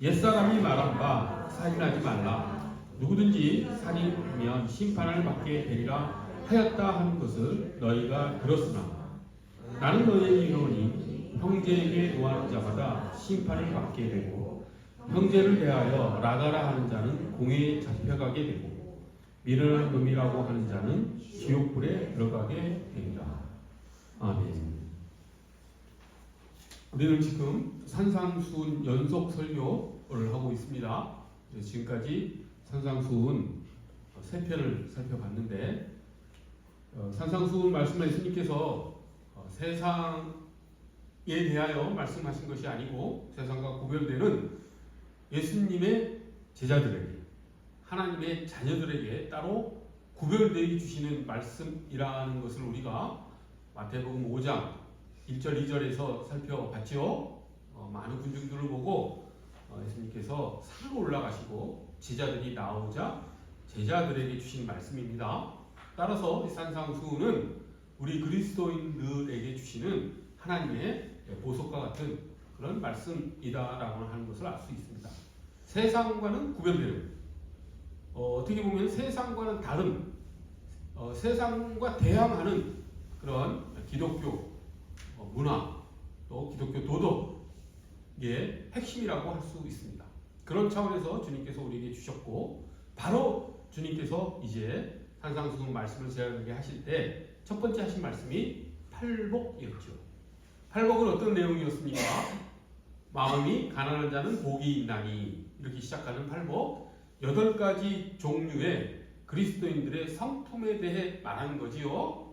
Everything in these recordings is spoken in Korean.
옛사람이 말한 바 살인하지 말라. 누구든지 살인하면 심판을 받게 되리라 하였다 하는 것을 너희가 들었으나 나는 너희에게 이르노니 형제에게 노하는 자마다 심판을 받게 되고 형제를 대하여 나가라 하는 자는 공회에 잡혀가게 되고 미르는 놈이라고 하는 자는 지옥불에 들어가게 되리라. 아멘. 우리는 지금 산상수훈 연속 설교를 하고 있습니다. 지금까지 산상수훈 세 편을 살펴봤는데 어, 산상수훈 말씀을 예수님께서 어, 세상에 대하여 말씀하신 것이 아니고 세상과 구별되는 예수님의 제자들에게 하나님의 자녀들에게 따로 구별되게 주시는 말씀이라는 것을 우리가 마태복음 5장 1절 2절에서 살펴봤죠. 어, 많은 군중들을 보고 어, 예수님께서 산으로 올라가시고 제자들이 나오자 제자들에게 주신 말씀입니다. 따라서 이 산상수훈은 우리 그리스도인들에게 주시는 하나님의 보석과 같은 그런 말씀이다라고 하는 것을 알 수 있습니다. 세상과는 구별되는 어, 떻게 보면 세상과는 다른 어, 세상과 대항하는 그런 기독교 어, 문화 또 기독교 도덕의 핵심이라고 할 수 있습니다. 그런 차원에서 주님께서 우리에게 주셨고 바로 주님께서 이제 산상수훈 말씀을 제안하게 하실 때 첫 번째 하신 말씀이 팔복이었죠. 팔복은 어떤 내용이었습니까? 마음이 가난한 자는 복이 있나니 이렇게 시작하는 팔복 여덟 가지 종류의 그리스도인들의 성품에 대해 말하는 거지요.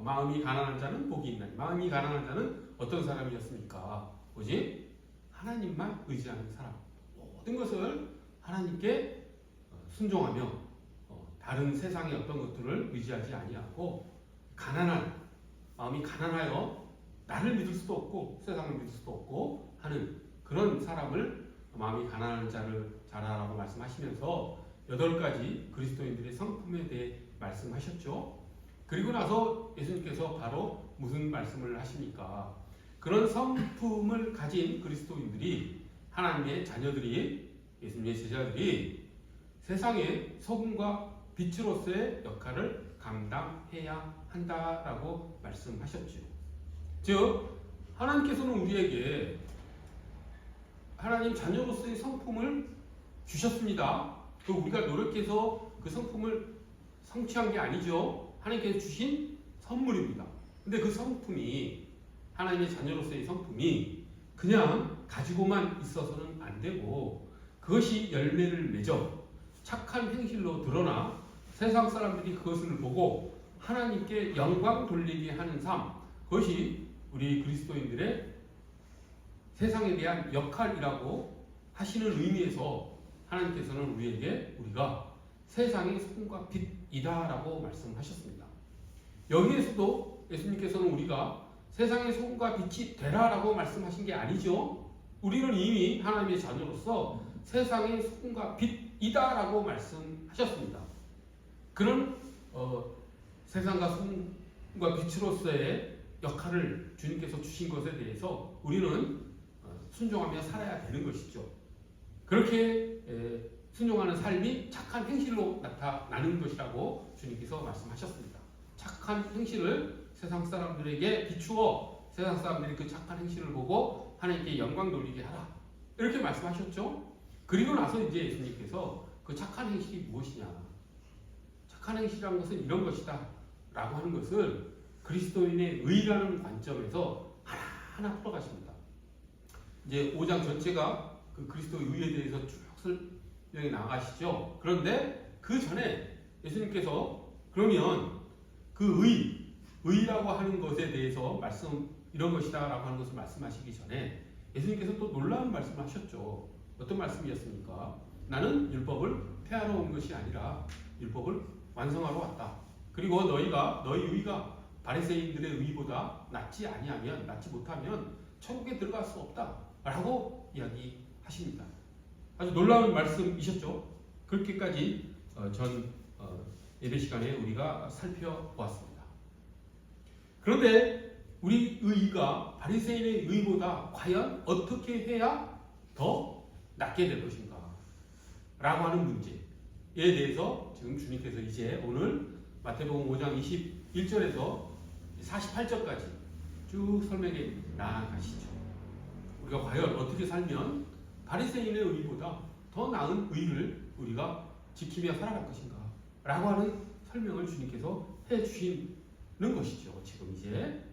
어, 마음이 가난한 자는 복이 있나니 마음이 가난한 자는 어떤 사람이었습니까? 뭐지? 하나님만 의지하는 사람. 모든 것을 하나님께 어, 순종하며 어, 다른 세상의 어떤 것들을 의지하지 아니하고 가난한 마음이 가난하여 나를 믿을 수도 없고 세상을 믿을 수도 없고 하는 그런 사람을 마음이 가난한 자를 자라라고 말씀하시면서 여덟 가지 그리스도인들의 성품에 대해 말씀하셨죠. 그리고 나서 예수님께서 바로 무슨 말씀을 하십니까? 그런 성품을 가진 그리스도인들이 하나님의 자녀들이 예수님의 제자들이 세상의 소금과 빛으로서의 역할을 감당해야 한다라고 말씀하셨죠. 즉 하나님께서는 우리에게 하나님 자녀로서의 성품을 주셨습니다. 그 우리가 노력해서 그 성품을 성취한 게 아니죠. 하나님께서 주신 선물입니다. 근데 그 성품이 하나님의 자녀로서의 성품이 그냥 가지고만 있어서는 안 되고 그것이 열매를 맺어 착한 행실로 드러나 세상 사람들이 그것을 보고 하나님께 영광 돌리게 하는 삶 그것이 우리 그리스도인들의 세상에 대한 역할이라고 하시는 의미에서 하나님께서는 우리에게 우리가 세상의 소금과 빛이다라고 말씀하셨습니다. 여기에서도 예수님께서는 우리가 세상의 소금과 빛이 되라라고 말씀하신 게 아니죠. 우리는 이미 하나님의 자녀로서 세상의 소금과 빛이다라고 말씀하셨습니다. 그런 어, 세상과 소금과 빛으로서의 역할을 주님께서 주신 것에 대해서 우리는 어, 순종하며 살아야 되는 것이죠. 그렇게 에, 순종하는 삶이 착한 행실로 나타나는 것이라고 주님께서 말씀하셨습니다. 착한 행실을 세상 사람들에게 비추어 세상 사람들이 그 착한 행실을 보고 하나님께 영광 돌리게 하라. 이렇게 말씀하셨죠. 그리고 나서 이제 예수님께서 그 착한 행실이 무엇이냐. 착한 행실이라는 것은 이런 것이다. 라고 하는 것을 그리스도인의 의라는 관점에서 하나하나 풀어가십니다. 이제 5장 전체가 그 그리스도의 의에 대해서 쭉 설명이 나가시죠. 그런데 그 전에 예수님께서 그러면 그 의, 의라고 하는 것에 대해서 말씀, 이런 것이다 라고 하는 것을 말씀하시기 전에 예수님께서 또 놀라운 말씀을 하셨죠. 어떤 말씀이었습니까? 나는 율법을 폐하러 온 것이 아니라 율법을 완성하러 왔다. 그리고 너희가 너희 의가 바리새인들의 의보다 낫지 아니하면 낫지 못하면 천국에 들어갈 수 없다라고 이야기하십니다. 아주 놀라운 말씀이셨죠. 그렇게까지 어, 전 어, 예배 시간에 우리가 살펴보았습니다. 그런데 우리 의가 바리새인의 의보다 과연 어떻게 해야 더 낫게 될 것인가? 라고 하는 문제에 대해서 지금 주님께서 이제 오늘 마태복음 5장 21절에서 48절까지 쭉 설명해 나가시죠. 우리가 과연 어떻게 살면 바리새인의 의보다 더 나은 의를 우리가 지키며 살아갈 것인가? 라고 하는 설명을 주님께서 해 주시는 것이죠. 지금 이제.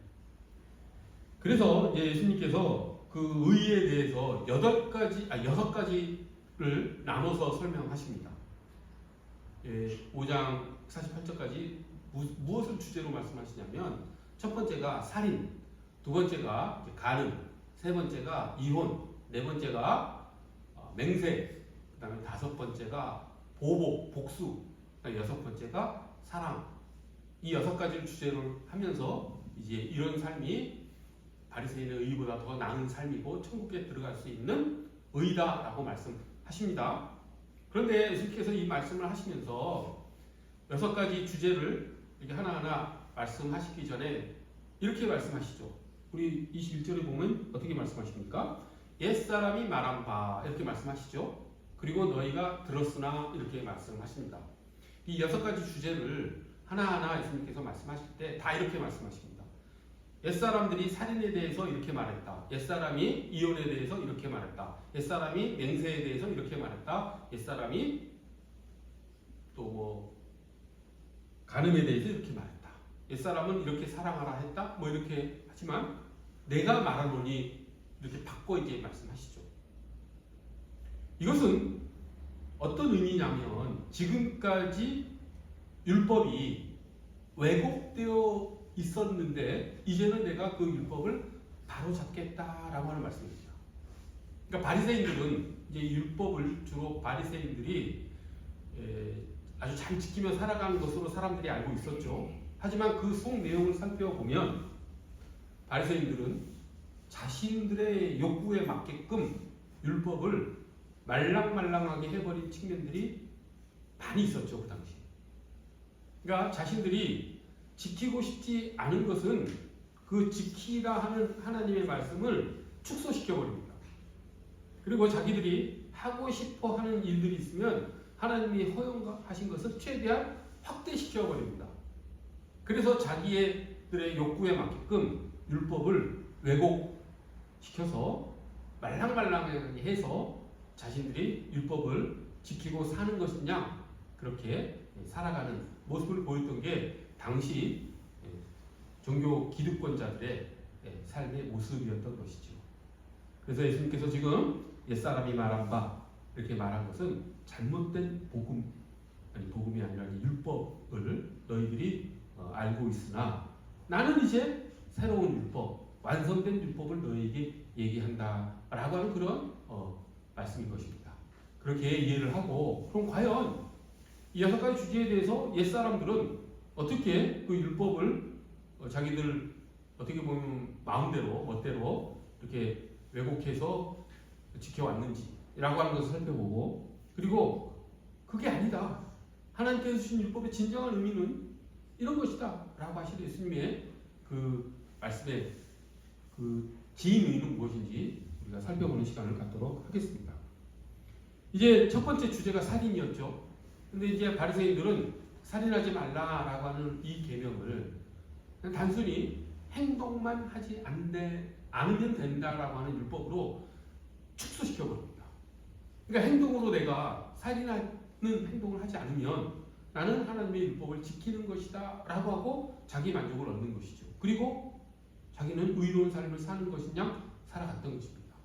그래서 예수님께서 그 의에 대해서 여덟 가지, 아, 여섯 가지를 나눠서 설명하십니다. 예, 5장 48절까지 무 엇을 주제로 말씀하시냐면 첫 번째가 살인, 두 번째가 간음, 세 번째가 이혼, 네 번째가 어, 맹세, 그 다음에 다섯 번째가 보복, 복수, 그다음에 여섯 번째가 사랑. 이 여섯 가지를 주제로 하면서 이제 이런 삶이 바리새인의 의보다 더 나은 삶이고 천국에 들어갈 수 있는 의다라고 말씀하십니다. 그런데 예수께서 이 말씀을 하시면서 여섯 가지 주제를 이렇게 하나하나 말씀하시기 전에 이렇게 말씀하시죠. 우리 21절에 보면 어떻게 말씀하십니까? 옛사람이 말한 바 이렇게 말씀하시죠. 그리고 너희가 들었으나 이렇게 말씀하십니다. 이 여섯 가지 주제를 하나하나 예수님께서 말씀하실 때 다 이렇게 말씀하십니다. 옛사람들이 살인에 대해서 이렇게 말했다. 옛사람이 이혼에 대해서 이렇게 말했다. 옛사람이 맹세에 대해서 이렇게 말했다. 옛사람이 또 뭐 간음에 대해서 이렇게 말했다. 옛사람은 이렇게 사랑하라 했다. 뭐 이렇게 하지만 내가 말하노니 이렇게 바꿔 이제 말씀하시죠. 이것은 어떤 의미냐면 지금까지 율법이 왜곡되어 있었는데 이제는 내가 그 율법을 바로 잡겠다라고 하는 말씀이죠. 그러니까 바리새인들은 이제 율법을 주로 바리새인들이 에, 아주 잘 지키며 살아가는 것으로 사람들이 알고 있었죠. 하지만 그 속 내용을 살펴보면 바리새인들은 자신들의 욕구에 맞게끔 율법을 말랑말랑하게 해버린 측면들이 많이 있었죠 그 당시. 그러니까 자신들이 지키고 싶지 않은 것은 그 지키라 하는 하나님의 말씀을 축소시켜 버립니다. 그리고 자기들이 하고 싶어 하는 일들이 있으면 하나님이 허용하신 것을 최대한 확대시켜 버립니다. 그래서 자기들의 욕구에 맞게끔 율법을 왜곡 시켜서 말랑말랑하게 해서 자신들이 율법을 지키고 사는 것이냐 그렇게 살아가는 모습을 보였던 게 당시 종교 기득권자들의 삶의 모습이었던 것이죠. 그래서 예수님께서 지금 옛사람이 말한 바 이렇게 말한 것은 잘못된 복음 아니 복음이 아니라 율법을 너희들이 어, 알고 있으나 나는 이제 새로운 율법 완성된 율법을 너희에게 얘기한다라고 하는 그런 어, 말씀인 것입니다. 그렇게 이해를 하고 그럼 과연 이 여섯 가지 주제에 대해서 옛 사람들은 어떻게 그 율법을 어, 자기들 어떻게 보면 마음대로 멋대로 이렇게 왜곡해서 지켜왔는지라고 하는 것을 살펴보고 그리고 그게 아니다. 하나님께서 주신 율법의 진정한 의미는 이런 것이다. 라고 하실 예수님의 그 말씀의 그긴 의미는 무엇인지 우리가 살펴보는 시간을 갖도록 하겠습니다. 이제 첫 번째 주제가 살인이었죠. 근데 이제 바리새인들은 살인하지 말라라고 하는 이 계명을 단순히 행동만 하지 않되, 않으면 된다라고 하는 율법으로 축소시켜 버립니다. 그러니까 행동으로 내가 살인하는 행동을 하지 않으면 나는 하나님의 율법을 지키는 것이다 라고 하고 자기 만족을 얻는 것이죠. 그리고 자기는 의로운 삶을 사는 것이냐 살아갔던 것입니다.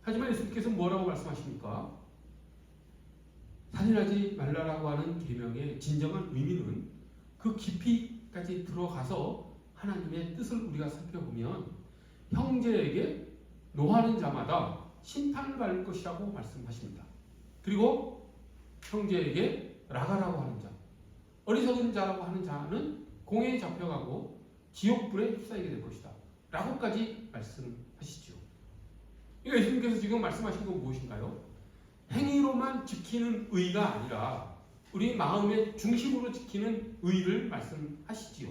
하지만 예수님께서 뭐라고 말씀하십니까? 살인하지 말라라고 하는 계명의 진정한 의미는 그 깊이까지 들어가서 하나님의 뜻을 우리가 살펴보면 형제에게 노하는 자마다 심판을 받을 것이라고 말씀하십니다. 그리고 형제에게 라가라고 하는 자, 어리석은 자라고 하는 자는 공에 잡혀가고 지옥불에 휩싸이게 될 것이다. 라고까지 말씀하시죠. 그러니까 예수님께서 지금 말씀하신 건 무엇인가요? 행위로만 지키는 의가 아니라 우리 마음의 중심으로 지키는 의를 말씀하시지요.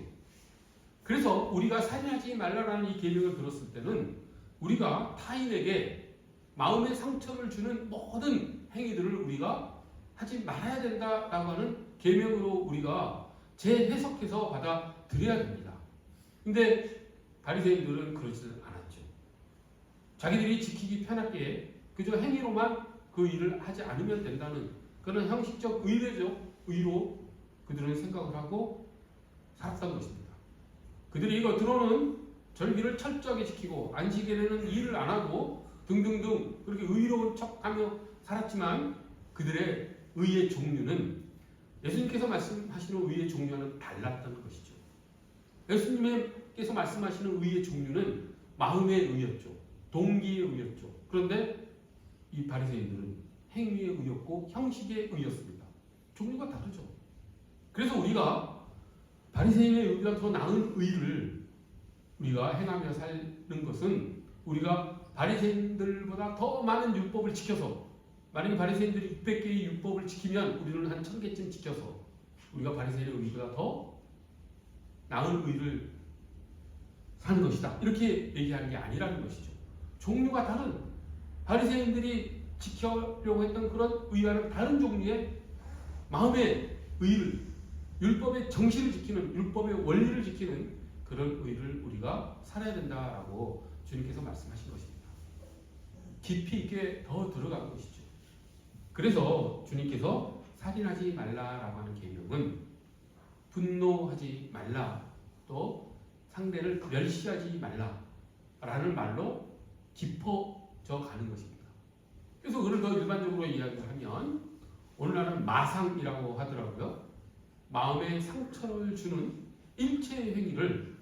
그래서 우리가 살인하지 말라라는 이 계명을 들었을 때는 우리가 타인에게 마음에 상처를 주는 모든 행위들을 우리가 하지 말아야 된다라고 하는 계명으로 우리가 재해석해서 받아들여야 됩니다. 근데 바리새인들은 그러지 않았죠. 자기들이 지키기 편하게 그저 행위로만 그 일을 하지 않으면 된다는 그런 형식적 의례죠. 의로 그들은 생각을 하고 살았던 것입니다. 그들이 겉으로는 절기를 철저하게 지키고 안식일에는 일을 안 하고 등등등 그렇게 의로운 척하며 살았지만 그들의 의의 종류는 예수님께서 말씀하시는 의의 종류와는 달랐던 것이죠. 예수님께서 말씀하시는 의의 종류는 마음의 의였죠. 동기의 의였죠. 그런데 이 바리새인들은 행위의 의였고 형식의 의였습니다. 종류가 다르죠. 그래서 우리가 바리새인의 의보다 더 나은 의를 우리가 행하며 사는 것은 우리가 바리새인들보다 더 많은 율법을 지켜서 만약에 바리새인들이 600개의 율법을 지키면 우리는 한 1000개쯤 지켜서 우리가 바리새인의 의보다 더 나은 의를 사는 것이다. 이렇게 얘기하는 게 아니라는 것이죠. 종류가 다른 바리새인들이 지켜려고 했던 그런 의와는 다른 종류의 마음의 의를 율법의 정신을 지키는 율법의 원리를 지키는 그런 의를 우리가 살아야 된다라고 주님께서 말씀하신 것입니다. 깊이 있게 더 들어간 것이죠. 그래서 주님께서 살인하지 말라라고 하는 계명은 분노하지 말라 또 상대를 멸시하지 말라 라는 말로 깊어져 가는 것입니다. 그래서 그걸 더 일반적으로 이야기를 하면 오늘날은 마상이라고 하더라고요. 마음에 상처를 주는 일체의 행위를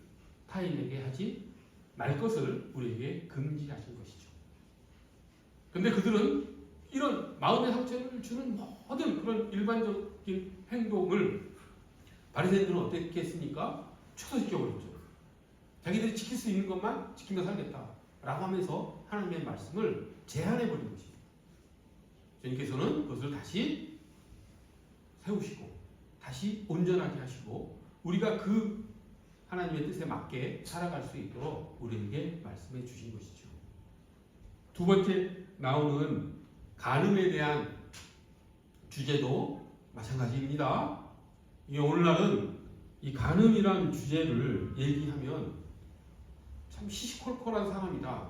타인에게 하지 말 것을 우리에게 금지하신 것이죠. 근데 그들은 이런 마음의 상처를 주는 모든 그런 일반적인 행동을 바리새인들은 어떻게 했습니까? 취소시켜버렸죠. 자기들이 지킬 수 있는 것만 지키며 살겠다 라고 하면서 하나님의 말씀을 제한해버린 것입니다. 주님께서는 그것을 다시 세우시고 다시 온전하게 하시고 우리가 그 하나님의 뜻에 맞게 살아갈 수 있도록 우리에게 말씀해 주신 것이죠. 두 번째 나오는 간음에 대한 주제도 마찬가지입니다. 이 오늘날은 이 간음이란 주제를 얘기하면 참 시시콜콜한 사람이다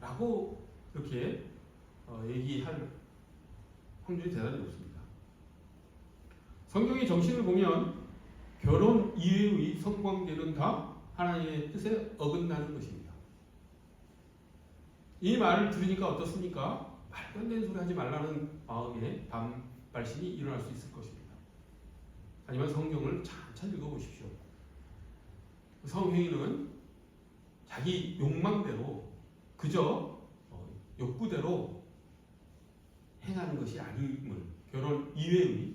라고 이렇게 어, 얘기할 확률이 대단히 높습니다. 성경의 정신을 보면 결혼 이외의 성관계는 다 하나님의 뜻에 어긋나는 것입니다. 이 말을 들으니까 어떻습니까? 말도 안 되는 소리 하지 말라는 마음에 반발심이 일어날 수 있을 것입니다. 하지만 성경을 천천히 읽어보십시오. 성행위는 자기 욕망대로 그저 어, 욕구대로 행하는 것이 아님을 결혼 이외의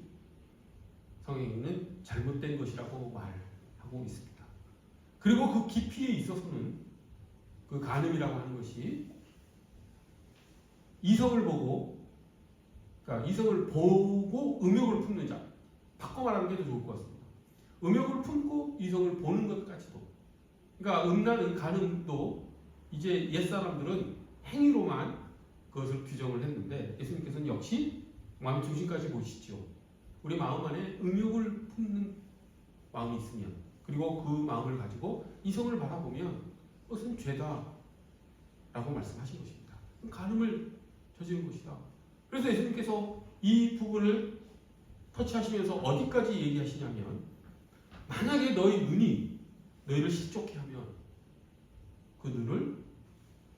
성행위는 잘못된 것이라고 말하고 있습니다. 그리고 그 깊이에 있어서는 그 간음이라고 하는 것이 이성을 보고 그러니까 이성을 보고 음욕을 품는 자 바꿔 말하는 게 더 좋을 것 같습니다. 음욕을 품고 이성을 보는 것까지도 그러니까 음란은 간음도 이제 옛 사람들은 행위로만 그것을 규정을 했는데 예수님께서는 역시 마음 중심까지 보시죠. 우리 마음 안에 음욕을 품는 마음이 있으면 그리고 그 마음을 가지고 이성을 바라보면 그것은 죄다 라고 말씀하신 것입니다. 간음을 저지른 것이다. 그래서 예수님께서 이 부분을 터치하시면서 어디까지 얘기하시냐면 만약에 너희 눈이 너희를 실족해 하면 그 눈을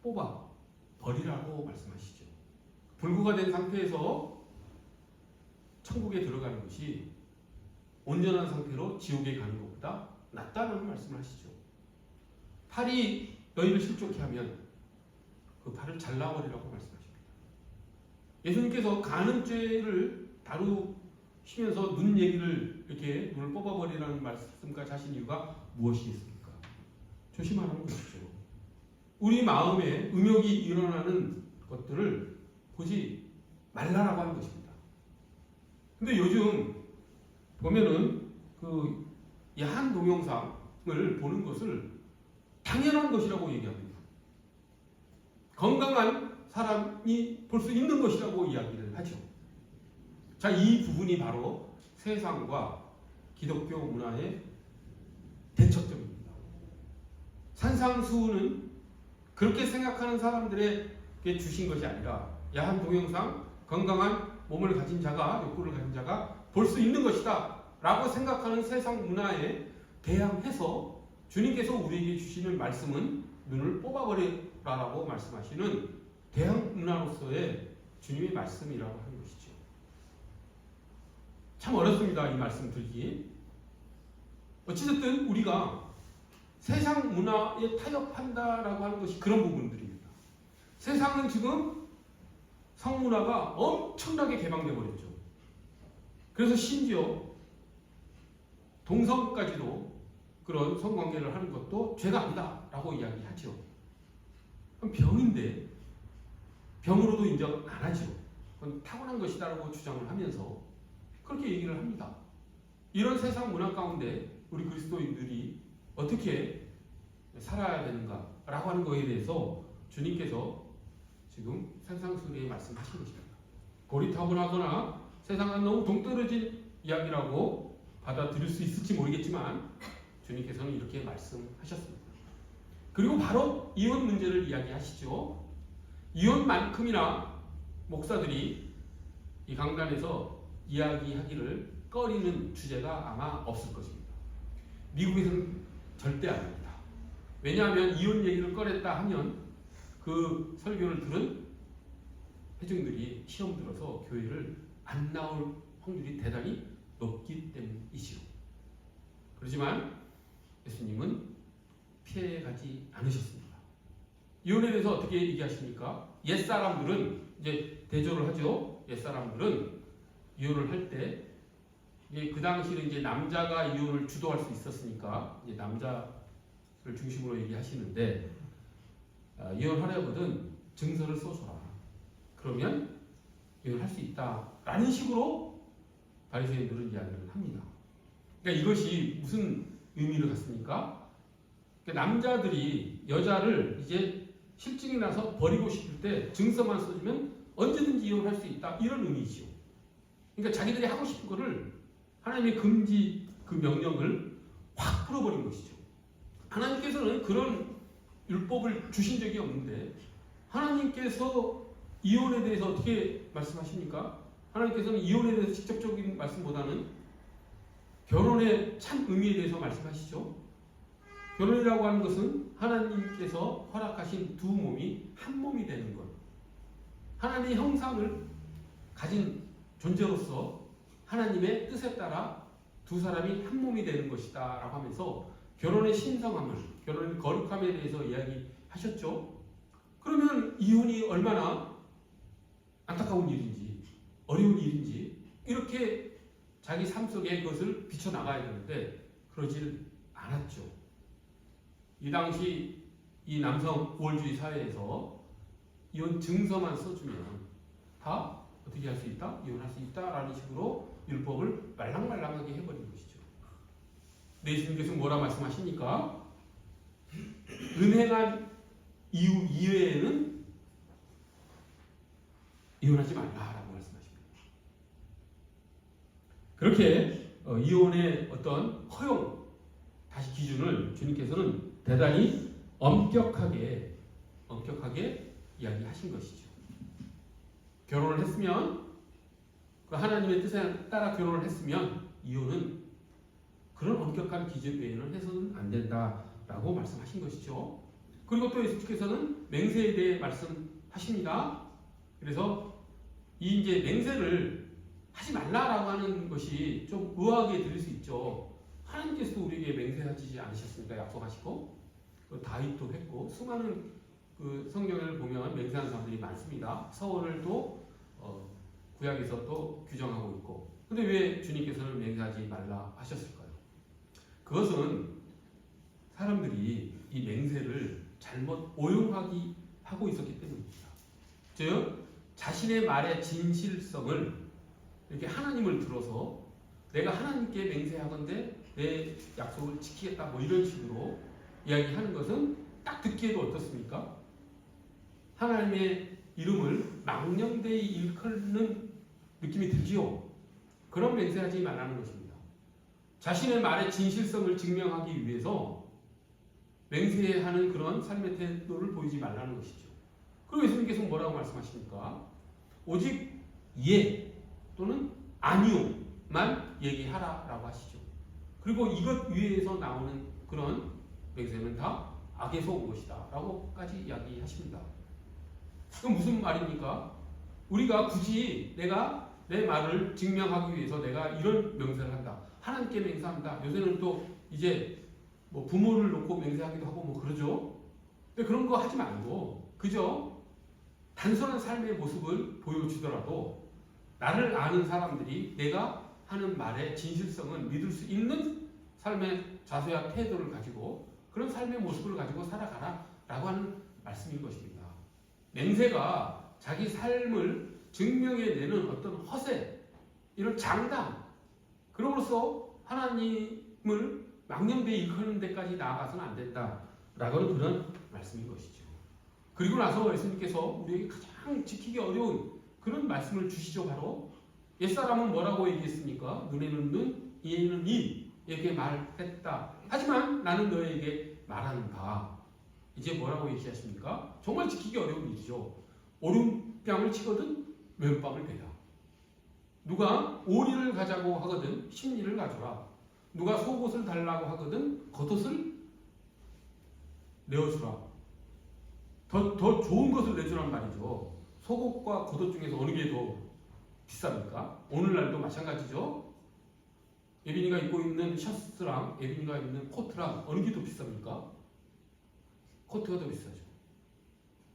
뽑아 버리라고 말씀하시죠. 불구가 된 상태에서 천국에 들어가는 것이 온전한 상태로 지옥에 가는 것보다 낫다는 말씀을 하시죠. 팔이 너희를 실족해 하면 그 팔을 잘라버리라고 말씀하십니다. 예수님께서 간음죄를 다루 시면서 눈 얘기를 이렇게 눈을 뽑아버리라는 말씀까지 하신 이유가 무엇이 있습니까? 조심하라는 것이죠. 우리 마음에 음욕이 일어나는 것들을 보지 말라라고 하는 것입니다. 근데 요즘 보면은 그 야한 동영상을 보는 것을 당연한 것이라고 얘기합니다. 건강한 사람이 볼 수 있는 것이라고 이야기를 하죠. 자, 이 부분이 바로 세상과 기독교 문화의 대척점입니다. 산상수훈은 그렇게 생각하는 사람들에게 주신 것이 아니라 야한 동영상 건강한 몸을 가진 자가 욕구를 가진 자가 볼 수 있는 것이다 라고 생각하는 세상 문화에 대항해서 주님께서 우리에게 주시는 말씀은 눈을 뽑아버리라라고 말씀하시는 대항 문화로서의 주님의 말씀이라고 것이죠. 참 어렵습니다. 이 말씀 들기. 어찌됐든 우리가 세상 문화에 타협한다라고 하는 것이 그런 부분들입니다. 세상은 지금 성문화가 엄청나게 개방되어 버렸죠. 그래서 심지어 동성까지도 그런 성관계를 하는 것도 죄가 아니다라고 이야기하죠. 그럼 병인데 병으로도 인정 안 하죠. 그건 타고난 것이다라고 주장을 하면서 그렇게 얘기를 합니다. 이런 세상 문화 가운데 우리 그리스도인들이 어떻게 살아야 되는가라고 하는 것에 대해서 주님께서 지금 산상수리에 말씀하신 것입니다. 고리타분하거나 세상과 너무 동떨어진 이야기라고 받아들일 수 있을지 모르겠지만 주님께서는 이렇게 말씀하셨습니다. 그리고 바로 이혼 문제를 이야기하시죠. 이혼만큼이나 목사들이 이 강단에서 이야기하기를 꺼리는 주제가 아마 없을 것입니다. 미국에서는 절대 아닙니다. 왜냐하면 이혼 얘기를 꺼냈다 하면 그 설교를 들은 회중들이 시험 들어서 교회를 안 나올 확률이 대단히 높기 때문이지요. 그렇지만 예수님은 피해가지 않으셨습니다. 이혼에 대해서 어떻게 얘기하십니까? 옛 사람들은 이제 대조를 하죠. 옛 사람들은 이혼을 할때그 당시는 이제 남자가 이혼을 주도할 수 있었으니까 이제 남자를 중심으로 얘기하시는데 아, 이혼하려거든 증서를 써줘라. 그러면 이혼할 수 있다라는 식으로 바리새인들은 이야기를 합니다. 그러니까 이것이 무슨 의미를 갖습니까? 그러니까 남자들이 여자를 이제 실증이 나서 버리고 싶을 때 증서만 써주면 언제든지 이혼할 수 있다 이런 의미죠. 그러니까 자기들이 하고 싶은 거를 하나님의 금지 그 명령을 확 풀어버린 것이죠. 하나님께서는 그런 율법을 주신 적이 없는데 하나님께서 이혼에 대해서 어떻게 말씀하십니까? 하나님께서는 이혼에 대해서 직접적인 말씀보다는 결혼의 참 의미에 대해서 말씀하시죠. 결혼이라고 하는 것은 하나님께서 허락하신 두 몸이 한 몸이 되는 것. 하나님의 형상을 가진 존재로서 하나님의 뜻에 따라 두 사람이 한 몸이 되는 것이다 라고 하면서 결혼의 신성함을, 결혼의 거룩함에 대해서 이야기하셨죠. 그러면 이혼이 얼마나 안타까운 일인지, 어려운 일인지, 이렇게 자기 삶 속에 그것을 비춰나가야 되는데, 그러질 않았죠. 이 당시 이 남성 우월주의 사회에서 이혼 증서만 써주면 다 어떻게 할 수 있다? 이혼할 수 있다라는 식으로 율법을 말랑말랑하게 해버린 것이죠. 네, 예수님께서 뭐라 말씀하십니까? 은행한 이유 이외에는 이혼하지 말라라고 말씀하십니다. 그렇게 어, 이혼의 어떤 허용 다시 기준을 주님께서는 대단히 엄격하게 엄격하게 이야기하신 것이죠. 결혼을 했으면 그 하나님의 뜻에 따라 결혼을 했으면 이혼은 그런 엄격한 기준 외에는 해서는 안 된다라고 말씀하신 것이죠. 그리고 또 예수께서는 맹세에 대해 말씀하십니다. 그래서 이 이제 맹세를 하지 말라라고 하는 것이 좀 의아하게 들릴 수 있죠. 하나님께서도 우리에게 맹세하지 않으셨습니까? 약속하시고 그 다윗도 했고 수많은 그 성경을 보면 맹세하는 사람들이 많습니다. 서원을 또 어, 구약에서 또 규정하고 있고. 근데 왜 주님께서는 맹세하지 말라 하셨을까요? 그것은 사람들이 이 맹세를 잘못 오용하기 하고 있었기 때문입니다. 즉 자신의 말의 진실성을 이렇게 하나님을 들어서 내가 하나님께 맹세하건대 내 약속을 지키겠다 뭐 이런 식으로 이야기하는 것은 딱 듣기에도 어떻습니까? 하나님의 이름을 망령되이 일컫는 느낌이 들지요. 그런 맹세하지 말라는 것입니다. 자신의 말의 진실성을 증명하기 위해서 맹세하는 그런 삶의 태도를 보이지 말라는 것이죠. 그리고 예수님께서 뭐라고 말씀하십니까? 오직 예 또는 아니요만 얘기하라라고 하시죠. 그리고 이것 위에서 나오는 그런 맹세는 다 악에서 온 것이다라고까지 이야기하십니다. 그럼 무슨 말입니까? 우리가 굳이 내가 내 말을 증명하기 위해서 내가 이런 맹세를 한다. 하나님께 맹세한다. 요새는 또 이제 뭐 부모를 놓고 맹세하기도 하고 뭐 그러죠. 근데 그런 거 하지 말고 그저 단순한 삶의 모습을 보여주더라도 나를 아는 사람들이 내가 하는 말의 진실성은 믿을 수 있는 삶의 자세와 태도를 가지고 그런 삶의 모습을 가지고 살아가라 라고 하는 말씀인 것입니다. 맹세가 자기 삶을 증명해내는 어떤 허세, 이런 장담, 그로서 하나님을 망령되이 일컫는 데까지 나아가서는 안 된다라고 그런 말씀인 것이죠. 그리고 나서 예수님께서 우리에게 가장 지키기 어려운 그런 말씀을 주시죠. 바로 옛사람은 뭐라고 얘기했습니까? 눈에는 눈, 이에는 이 이렇게 말했다. 하지만 나는 너에게 말하는가. 이제 뭐라고 얘기하십니까? 정말 지키기 어려운 일이죠. 오른뺨을 치거든 왼뺨을 베라. 누가 오리를 가자고 하거든 십리를 가져라. 누가 속옷을 달라고 하거든 겉옷을 내어주라. 더, 더 좋은 것을 내주란 말이죠. 속옷과 겉옷 중에서 어느 게 더 비쌉니까? 오늘날도 마찬가지죠. 예빈이가 입고 있는 셔츠랑 예빈이가 입는 코트랑 어느 게 더 비쌉니까? 코트가 더 비싸죠.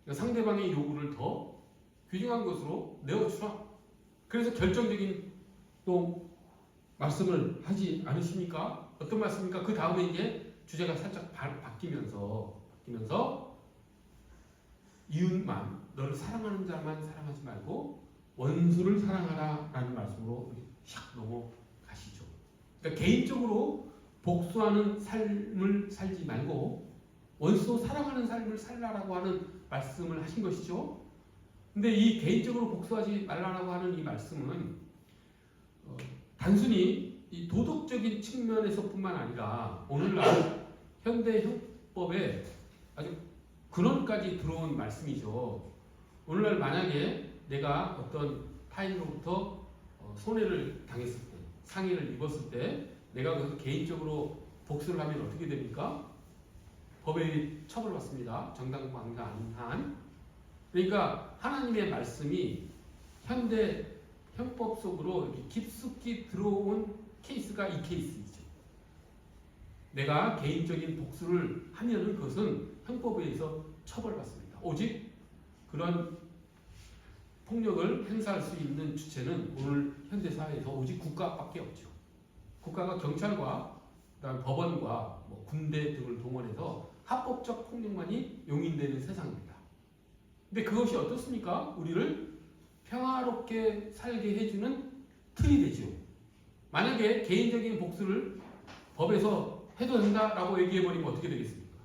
그러니까 상대방의 요구를 더 귀중한 것으로 내어주라. 그래서 결정적인 또 말씀을 하지 않으십니까? 어떤 말씀입니까? 그 다음에 이제 주제가 살짝 바, 바뀌면서 바뀌면서 이웃만 너를 사랑하는 자만 사랑하지 말고 원수를 사랑하라라는 말씀으로 샥 넘어가시죠. 그러니까 개인적으로 복수하는 삶을 살지 말고 원수 사랑하는 삶을 살라라고 하는 말씀을 하신 것이죠. 근데 이 개인적으로 복수하지 말라라고 하는 이 말씀은 어, 단순히 이 도덕적인 측면에서뿐만 아니라 오늘날 현대 형법에 아주 근원까지 들어온 말씀이죠. 오늘날 만약에 내가 어떤 타인으로부터 어, 손해를 당했을 때, 상해를 입었을 때, 내가 그 개인적으로 복수를 하면 어떻게 됩니까? 법에 처벌받습니다. 정당방위가 아닌 한. 그러니까 하나님의 말씀이 현대 형법 속으로 깊숙이 들어온 케이스가 이 케이스이죠. 내가 개인적인 복수를 하면은 그것은 형법에 의해서 처벌받습니다. 오직 그런 폭력을 행사할 수 있는 주체는 오늘 현대 사회에서 오직 국가밖에 없죠. 국가가 경찰과 그다음 법원과 뭐 군대 등을 동원해서 합법적 폭력만이 용인되는 세상입니다. 근데 그것이 어떻습니까? 우리를 평화롭게 살게 해주는 틀이 되죠. 만약에 개인적인 복수를 법에서 해도 된다라고 얘기해버리면 어떻게 되겠습니까?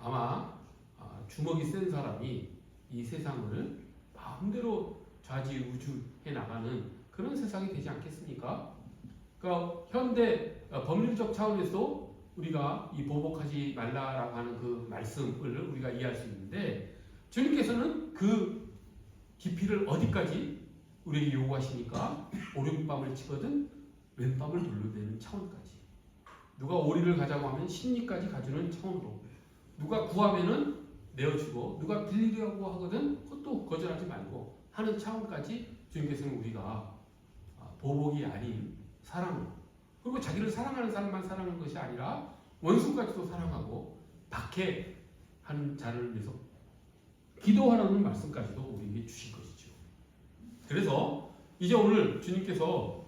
아마 아, 주먹이 센 사람이 이 세상을 마음대로 좌지우지해 나가는 그런 세상이 되지 않겠습니까? 그러니까 현대 어, 법률적 차원에서 우리가 이 보복하지 말라라고 하는 그 말씀을 우리가 이해할 수 있는데 주님께서는 그 깊이를 어디까지 우리에게 요구하시니까? 오른밤을 치거든 왼밤을 눌러대는 차원까지. 누가 오리를 가자고 하면 심리까지 가주는 차원으로. 누가 구하면은 내어주고 누가 빌리려고 하거든 그것도 거절하지 말고 하는 차원까지 주님께서는 우리가 아, 보복이 아닌 사랑 그리고 자기를 사랑하는 사람만 사랑하는 것이 아니라 원수까지도 사랑하고 박해하는 자를 위해서 기도하라는 말씀까지도 우리에게 주신 것이죠. 그래서 이제 오늘 주님께서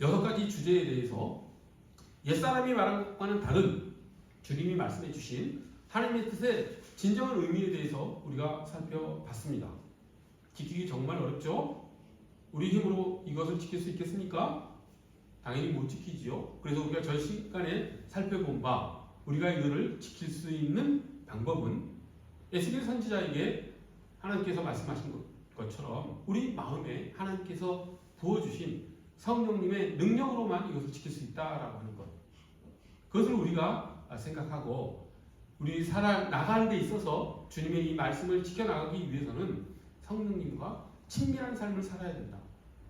여섯 가지 주제에 대해서 옛사람이 말하는 다른 주님이 말씀해 주신 하나님의 뜻의 진정한 의미에 대해서 우리가 살펴봤습니다. 지키기 정말 어렵죠? 우리 힘으로 이것을 지킬 수 있겠습니까? 당연히 못 지키지요. 그래서 우리가 전 시간에 살펴본 바 우리가 이거를 지킬 수 있는 방법은 에스겔 선지자에게 하나님께서 말씀하신 것- 것처럼 우리 마음에 하나님께서 부어주신 성령님의 능력으로만 이것을 지킬 수 있다라고 하는 것. 그것을 우리가 생각하고 우리 살아 나가는 데 있어서 주님의 이 말씀을 지켜나가기 위해서는 성령님과 친밀한 삶을 살아야 된다.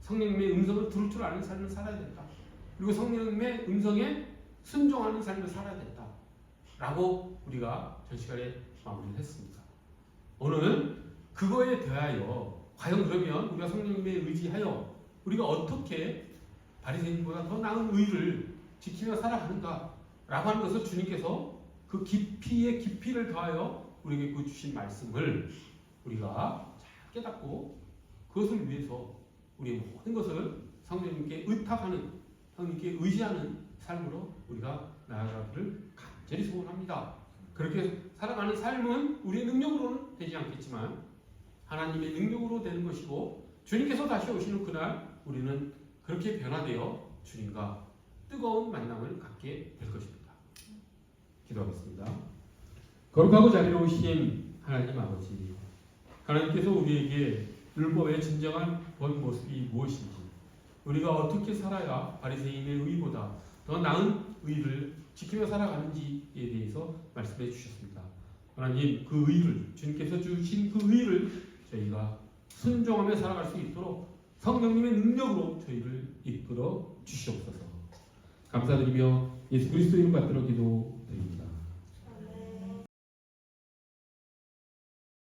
성령님의 음성을 들을 줄 아는 삶을 살아야 된다. 그리고 성령님의 음성에 순종하는 삶을 살아야 된다. 라고 우리가 전 시간에 마무리를 했습니다. 오늘은 그거에 대하여 과연 그러면 우리가 성령님의 의지하여 우리가 어떻게 바리새인보다 더 나은 의를 지키며 살아가는가 라고 하는 것을 주님께서 그 깊이의 깊이를 더하여 우리에게 그 주신 말씀을 우리가 잘 깨닫고 그것을 위해서 우리의 모든 것을 성령님께 의탁하는 성령님께 의지하는 삶으로 우리가 나아가기를 간절히 소원합니다. 그렇게 살아가는 삶은 우리의 능력으로는 되지 않겠지만 하나님의 능력으로 되는 것이고 주님께서 다시 오시는 그날 우리는 그렇게 변화되어 주님과 뜨거운 만남을 갖게 될 것입니다. 기도하겠습니다. 거룩하고 자비로우신 하나님 아버지 하나님께서 우리에게 율법의 진정한 본 모습이 무엇인지 우리가 어떻게 살아야 바리새인의 의보다 더 나은 의를 지키며 살아가는지에 대해서 말씀해 주셨습니다. 하나님 그 의를 주님께서 주신 그 의를 저희가 순종하며 살아갈 수 있도록 성령님의 능력으로 저희를 이끌어 주시옵소서. 감사드리며 예수 그리스도 이름 받들어 기도드립니다.